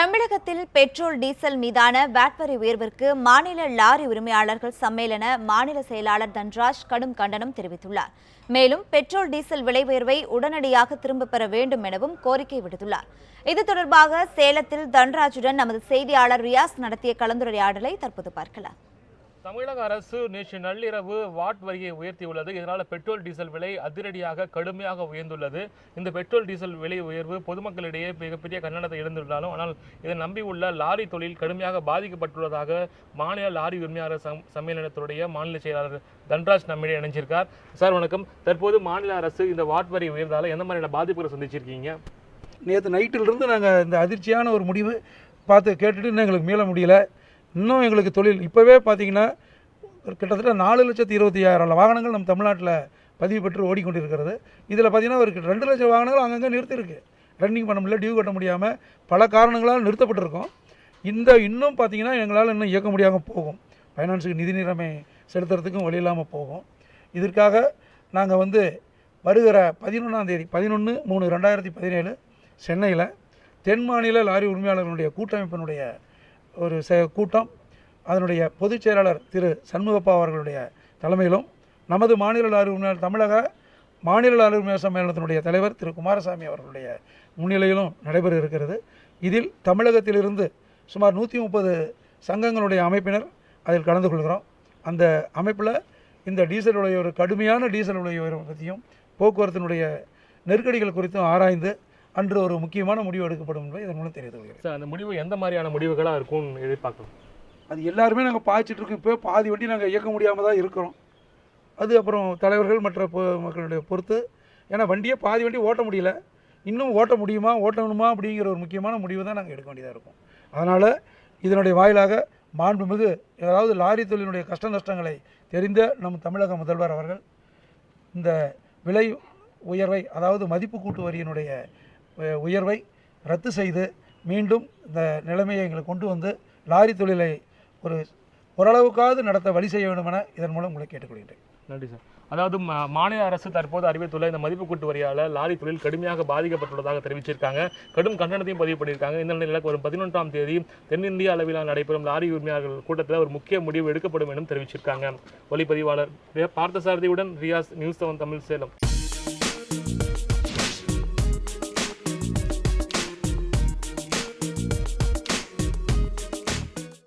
தமிழகத்தில் petrol diesel மீதான wired வரி உயர்விற்கு மாநில லாரி உரிமையாளர்கள் சம்மேளன மாநில செயலாளர் தன்ராஜ் கடும் கண்டனம் தெரிவித்துள்ளார். மேலும் பெட்ரோல் டீசல் விலை உயர்வை உடனடியாக திரும்பப் பெற வேண்டும் எனவும் கோரிக்கை விடுத்துள்ளார். இது தொடர்பாக சேலத்தில் தன்ராஜுடன் நமது செய்தியாளர் ரியாஸ் நடத்திய கலந்துரையாடலை தற்போது பார்க்கலாம். தமிழக அரசு நேற்று நள்ளிரவு வாட் வரியை உயர்த்தியுள்ளது. இதனால் பெட்ரோல் டீசல் விலை அதிரடியாக கடுமையாக உயர்ந்துள்ளது. இந்த பெட்ரோல் டீசல் விலை உயர்வு பொதுமக்களிடையே மிகப்பெரிய கண்டனத்தை எழுந்துள்ளாலும் ஆனால் இதை நம்பியுள்ள லாரி தொழில் கடுமையாக பாதிக்கப்பட்டுள்ளதாக மாநில லாரி உரிமையாளர் சம் சம்மேளனத்துடைய மாநில செயலாளர் தன்ராஜ் நம்மிடையே இணைஞ்சிருக்கார். சார் வணக்கம். தற்போது மாநில அரசு இந்த வாட் வரி உயர்ந்தால் எந்த மாதிரியான பாதிப்புகளை சந்திச்சிருக்கீங்க? நேற்று நைட்டிலிருந்து நாங்கள் இந்த அதிர்ச்சியான ஒரு முடிவு பார்த்து கேட்டுட்டு இன்னும் எங்களுக்கு மீள முடியல. இன்னும் எங்களுக்கு தொழில். இப்போவே பார்த்தீங்கன்னா ஒரு கிட்டத்தட்ட நாலு லட்சத்தி இருபத்தி ஆயிரம் வாகனங்கள் நம்ம தமிழ்நாட்டில் பதிவு பெற்று ஓடிக்கொண்டிருக்கிறது. இதில் பார்த்திங்கன்னா ஒரு ரெண்டு லட்சம் வாகனங்கள் அங்கங்கே நிறுத்திருக்கு ரன்னிங் பண்ண முடியல டியூ கட்ட முடியாமல் பல காரணங்களால் நிறுத்தப்பட்டிருக்கோம். இந்த இன்னும் பார்த்தீங்கன்னா எங்களால் இன்னும் இயக்க முடியாமல் போகும். ஃபைனான்ஸுக்கு நிதி நிலைமை செலுத்துறதுக்கும் வழி இல்லாமல் போகும். இதற்காக நாங்கள் வந்து வருகிற பதினொன்றாம் தேதி பதினொன்று மூணு ரெண்டாயிரத்தி பதினேழு சென்னையில் தென் மாநில லாரி உரிமையாளர்களுடைய கூட்டமைப்பினுடைய ஒரு கூட்டம் அதனுடைய பொதுச் செயலாளர் திரு சண்முகப்பா அவர்களுடைய தலைமையிலும் நமது மாநில லாரி தமிழக மாநில லாரி சம்மேளனத்தினுடைய தலைவர் திரு குமாரசாமி அவர்களுடைய முன்னிலையிலும் நடைபெற இருக்கிறது. இதில் தமிழகத்திலிருந்து சுமார் நூற்றி முப்பது சங்கங்களுடைய அமைப்பினர் அதில் கலந்து கொள்கிறோம். அந்த அமைப்பில் இந்த டீசல் உடைய ஒரு கடுமையான டீசல் உடைய உயர்வு பற்றியும் போக்குவரத்தினுடைய நெருக்கடிகள் குறித்தும் ஆராய்ந்து அன்று ஒரு முக்கியமான முடிவு எடுக்கப்படும் என்பதை இதன் மூலம் தெரிவித்துக் கொள்கிறேன். சார் அந்த முடிவு எந்த மாதிரியான முடிவுகளாக இருக்கும்னு எதிர்பார்க்கலாம் அது எல்லாருமே நாங்கள் பாய்ச்சிட்டு இருக்கோம். இப்போ பாதி வண்டி நாங்கள் இயக்க முடியாமல் தான் இருக்கிறோம். அது அப்புறம் தலைவர்கள் மற்ற மக்களுடைய பொறுத்து. ஏன்னா வண்டியை பாதி வண்டி ஓட்ட முடியல. இன்னும் ஓட்ட முடியுமா ஓட்டணுமா அப்படிங்கிற ஒரு முக்கியமான முடிவு தான் நாங்கள் எடுக்க வேண்டியதாக இருக்கும். அதனால் இதனுடைய வாயிலாக மாண்புமிகு அதாவது லாரி தொழிலினுடைய கஷ்ட நஷ்டங்களை தெரிந்த நம் தமிழக முதல்வர் அவர்கள் இந்த விலை உயர்வை அதாவது மதிப்பு கூட்டு வரியினுடைய உயர்வை ரத்து செய்து மீண்டும் இந்த நிலைமையை எங்களை கொண்டு வந்து லாரி தொழிலை ஒரு ஓரளவுக்காவது நடத்த வழி செய்ய வேண்டும் என இதன் மூலம் உங்களை கேட்டுக்கொள்கிறேன் நன்றி சார். அதாவது மா- மாநில அரசு தற்போது அறிவித்துள்ள இந்த மதிப்பு கூட்டு வரியால் லாரி தொழில் கடுமையாக பாதிக்கப்பட்டுள்ளதாக தெரிவிச்சிருக்காங்க. கடும் கண்டனத்தையும் பதிவு பண்ணியிருக்காங்க. இந்த நிலையில் வரும் பதினொன்றாம் தேதி தென்னிந்திய அளவிலான நடைபெறும் லாரி உரிமையாளர்கள் கூட்டத்தில் ஒரு முக்கிய முடிவு எடுக்கப்படும் என்றும் தெரிவிச்சிருக்காங்க. ஒளிப்பதிவாளர் பார்த்தசாரதியுடன் ரியாஸ் நியூஸ் செவன் தமிழ் சேலம்.